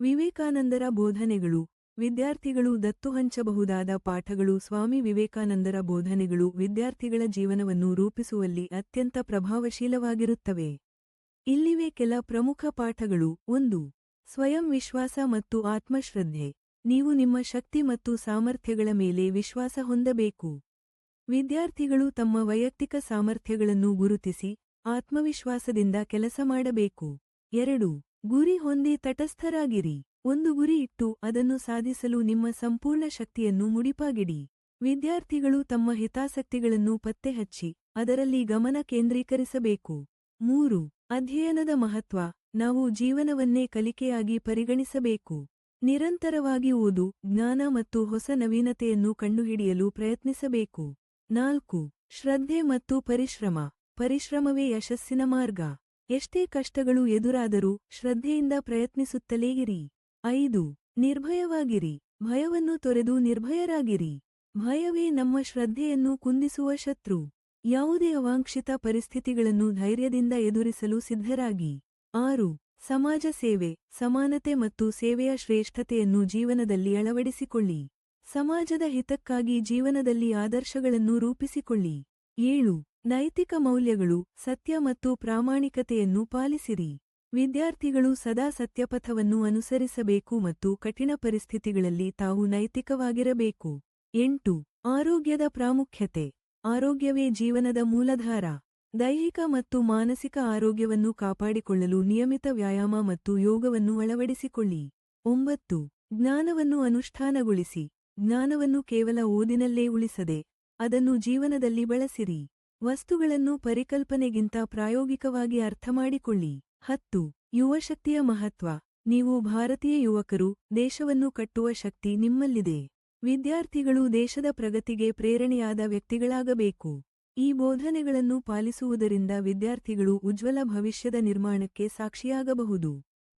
ವಿವೇಕಾನಂದರ ಬೋಧನೆಗಳು. ವಿದ್ಯಾರ್ಥಿಗಳು ದತ್ತು ಹಂಚಬಹುದಾದ ಪಾಠಗಳು. ಸ್ವಾಮಿ ವಿವೇಕಾನಂದರ ಬೋಧನೆಗಳು ವಿದ್ಯಾರ್ಥಿಗಳ ಜೀವನವನ್ನು ರೂಪಿಸುವಲ್ಲಿ ಅತ್ಯಂತ ಪ್ರಭಾವಶೀಲವಾಗಿರುತ್ತವೆ. ಇಲ್ಲಿವೆ ಕೆಲ ಪ್ರಮುಖ ಪಾಠಗಳು. ಒಂದು, ಸ್ವಯಂ ವಿಶ್ವಾಸ ಮತ್ತು ಆತ್ಮಶ್ರದ್ಧೆ. ನೀವು ನಿಮ್ಮ ಶಕ್ತಿ ಮತ್ತು ಸಾಮರ್ಥ್ಯಗಳ ಮೇಲೆ ವಿಶ್ವಾಸ ಹೊಂದಬೇಕು. ವಿದ್ಯಾರ್ಥಿಗಳು ತಮ್ಮ ವೈಯಕ್ತಿಕ ಸಾಮರ್ಥ್ಯಗಳನ್ನು ಗುರುತಿಸಿ, ಆತ್ಮವಿಶ್ವಾಸದಿಂದ ಕೆಲಸ ಮಾಡಬೇಕು. ಎರಡು ಗುರಿ ಹೊಂದಿ ತಟಸ್ಥರಾಗಿರಿ. ಒಂದು ಗುರಿ ಇಟ್ಟು ಅದನ್ನು ಸಾಧಿಸಲು ನಿಮ್ಮ ಸಂಪೂರ್ಣ ಶಕ್ತಿಯನ್ನು ಮುಡಿಪಾಗಿಡಿ. ವಿದ್ಯಾರ್ಥಿಗಳು ತಮ್ಮ ಹಿತಾಸಕ್ತಿಗಳನ್ನು ಪತ್ತೆಹಚ್ಚಿ, ಅದರಲ್ಲಿ ಗಮನ ಕೇಂದ್ರೀಕರಿಸಬೇಕು. ಮೂರು, ಅಧ್ಯಯನದ ಮಹತ್ವ, ನಾವು ಜೀವನವನ್ನೇ ಕಲಿಕೆಯಾಗಿ ಪರಿಗಣಿಸಬೇಕು. ನಿರಂತರವಾಗಿ ಓದು, ಜ್ಞಾನ ಮತ್ತು ಹೊಸ ನವೀನತೆಯನ್ನು ಕಂಡುಹಿಡಿಯಲು ಪ್ರಯತ್ನಿಸಬೇಕು. ನಾಲ್ಕು, ಶ್ರದ್ಧೆ ಮತ್ತು ಪರಿಶ್ರಮ, ಪರಿಶ್ರಮವೇ ಯಶಸ್ಸಿನ ಮಾರ್ಗ. ಎಷ್ಟೇ ಕಷ್ಟಗಳು ಎದುರಾದರೂ ಶ್ರದ್ಧೆಯಿಂದ ಪ್ರಯತ್ನಿಸುತ್ತಲೇ ಇರಿ. ಐದು, ನಿರ್ಭಯವಾಗಿರಿ. ಭಯವನ್ನು ತೊರೆದು ನಿರ್ಭಯರಾಗಿರಿ. ಭಯವೇ ನಮ್ಮ ಶ್ರದ್ಧೆಯನ್ನು ಕುಂದಿಸುವ ಶತ್ರು. ಯಾವುದೇ ಅವಾಂಕ್ಷಿತ ಪರಿಸ್ಥಿತಿಗಳನ್ನು ಧೈರ್ಯದಿಂದ ಎದುರಿಸಲು ಸಿದ್ಧರಾಗಿ. ಆರು, ಸಮಾಜ ಸೇವೆ, ಸಮಾನತೆ ಮತ್ತು ಸೇವೆಯ ಶ್ರೇಷ್ಠತೆಯನ್ನು ಜೀವನದಲ್ಲಿ ಅಳವಡಿಸಿಕೊಳ್ಳಿ. ಸಮಾಜದ ಹಿತಕ್ಕಾಗಿ ಜೀವನದಲ್ಲಿ ಆದರ್ಶಗಳನ್ನು ರೂಪಿಸಿಕೊಳ್ಳಿ. ಏಳು ನೈತಿಕ ಮೌಲ್ಯಗಳು, ಸತ್ಯ ಮತ್ತು ಪ್ರಾಮಾಣಿಕತೆಯನ್ನು ಪಾಲಿಸಿರಿ. ವಿದ್ಯಾರ್ಥಿಗಳು ಸದಾ ಸತ್ಯಪಥವನ್ನು ಅನುಸರಿಸಬೇಕು ಮತ್ತು ಕಠಿಣ ಪರಿಸ್ಥಿತಿಗಳಲ್ಲಿ ತಾವು ನೈತಿಕವಾಗಿರಬೇಕು. ಎಂಟು, ಆರೋಗ್ಯದ ಪ್ರಾಮುಖ್ಯತೆ. ಆರೋಗ್ಯವೇ ಜೀವನದ ಮೂಲಧಾರ. ದೈಹಿಕ ಮತ್ತು ಮಾನಸಿಕ ಆರೋಗ್ಯವನ್ನು ಕಾಪಾಡಿಕೊಳ್ಳಲು ನಿಯಮಿತ ವ್ಯಾಯಾಮ ಮತ್ತು ಯೋಗವನ್ನು ಅಳವಡಿಸಿಕೊಳ್ಳಿ. ಒಂಬತ್ತು, ಜ್ಞಾನವನ್ನು ಅನುಷ್ಠಾನಗೊಳಿಸಿ. ಜ್ಞಾನವನ್ನು ಕೇವಲ ಓದಿನಲ್ಲೇ ಉಳಿಸದೆ, ಅದನ್ನು ಜೀವನದಲ್ಲಿ ಬಳಸಿರಿ. ವಸ್ತುಗಳನ್ನು ಪರಿಕಲ್ಪನೆಗಿಂತ ಪ್ರಾಯೋಗಿಕವಾಗಿ ಅರ್ಥಮಾಡಿಕೊಳ್ಳಿ. ಹತ್ತು ಯುವಶಕ್ತಿಯ ಮಹತ್ವ. ನೀವು ಭಾರತೀಯ ಯುವಕರು, ದೇಶವನ್ನು ಕಟ್ಟುವ ಶಕ್ತಿ ನಿಮ್ಮಲ್ಲಿದೆ. ವಿದ್ಯಾರ್ಥಿಗಳು ದೇಶದ ಪ್ರಗತಿಗೆ ಪ್ರೇರಣೆಯಾದ ವ್ಯಕ್ತಿಗಳಾಗಬೇಕು. ಈ ಬೋಧನೆಗಳನ್ನು ಪಾಲಿಸುವುದರಿಂದ ವಿದ್ಯಾರ್ಥಿಗಳು ಉಜ್ವಲ ಭವಿಷ್ಯದ ನಿರ್ಮಾಣಕ್ಕೆ ಸಾಕ್ಷಿಯಾಗಬಹುದು.